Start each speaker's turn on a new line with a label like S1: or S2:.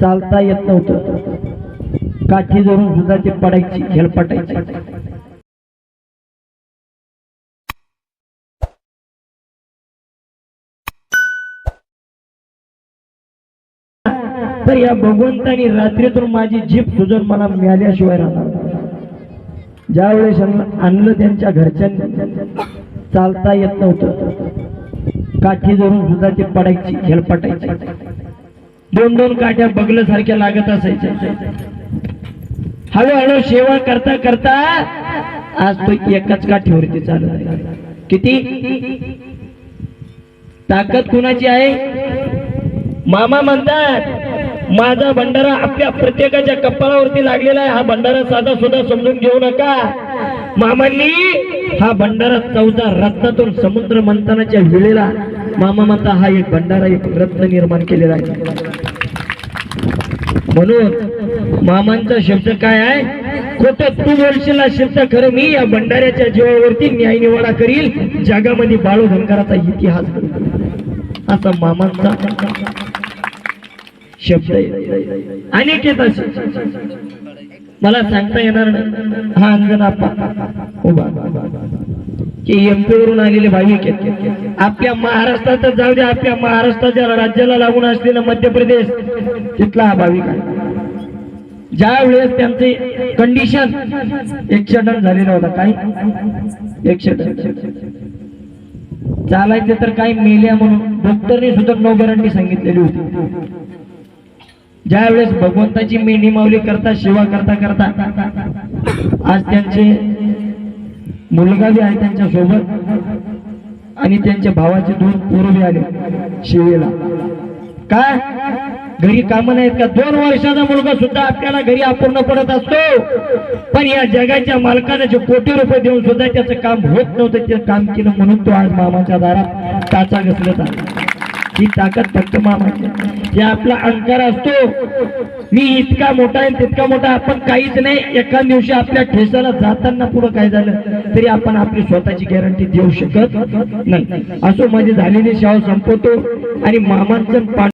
S1: चालता येत नव्हतं. काठी धरून सुद्धा पडायची झेलपटायची तर या भगवंतानी रात्रीतून माझी जीप सुजून मला मिळाल्याशिवाय राहणार ज्या वेळेस आणलं त्यांच्या घरच्यांनी चालता येत नव्हतं. काठी धरून सुद्धा पडायची झेलपटायची दोन दोन काठ्या बगल्यासारख्या लागत असायच्या. हळूहळू सेवा करता करता आज तो एकाच काठीवरती चालत आहे किती? ताकद कुणाची आहे? मामा म्हणतात माझा भंडारा आपल्या प्रत्येकाच्या कपाळावरती लागलेला आहे. हा भंडारा साधा सुद्धा समजून घेऊ नका. मामांनी हा भंडारा चौदा रत्नातून समुद्र मंथनाच्या वेळेला मामा म्हणता हा एक भंडारा एक रत्न निर्माण केलेला आहे. म्हणून मामांचा शब्द काय आहे? खोट तू बोलशील शब्द खरं मी या भंडाऱ्याच्या जीवावरती न्याय निवाडा करील. जगामध्ये बाळू धनकराचा इतिहास असा मामांचा शब्द अनेक येत असे. मला सांगता येणार नाही. हा अंजना उभा. की एमपी वरून आलेले भाविक आहेत. आपल्या महाराष्ट्रातच जाऊ द्या आपल्या महाराष्ट्राच्या राज्याला लागून असलेला मध्य प्रदेश तिथला हा भाविक आहे. ज्या वेळेस त्यांचे कंडिशन एकशे टन झालेला होता काही एकशे टन. चालायचे तर काही मेल्या म्हणून? डॉक्टरने सुद्धा नो गॅरंटी सांगितलेली होती. ज्या वेळेस भगवंताची मेंढी माऊली करता सेवा करता करता आज त्यांचे मुलगा बी आहे त्यांच्यासोबत आणि त्यांच्या भावाचे दोन पोरं बी आले शिवेला. काय? घरी कामं नाहीत का? दोन वर्षाचा मुलगा सुद्धा आपल्याला घरी अपूर्ण पडत असतो. पण या जगाच्या मालकाने जे कोटी रुपये देऊन सुद्धा त्याचं काम होत नव्हतं ते काम केलं म्हणून तो आज मामाच्या दारात टाचा घसरत आहे. ही ताकद फक्त मामाची. जे आपला अंकार असतो मी इतका मोठा आहे तितका मोठा आपण काहीच नाही. एका दिवशी आपल्या ठेसाला जाताना पुढे काय झालं? तरी आपण आपली स्वतःची गॅरंटी देऊ शकत नाही. असो माझी झालेली शाव संपवतो आणि मामांचं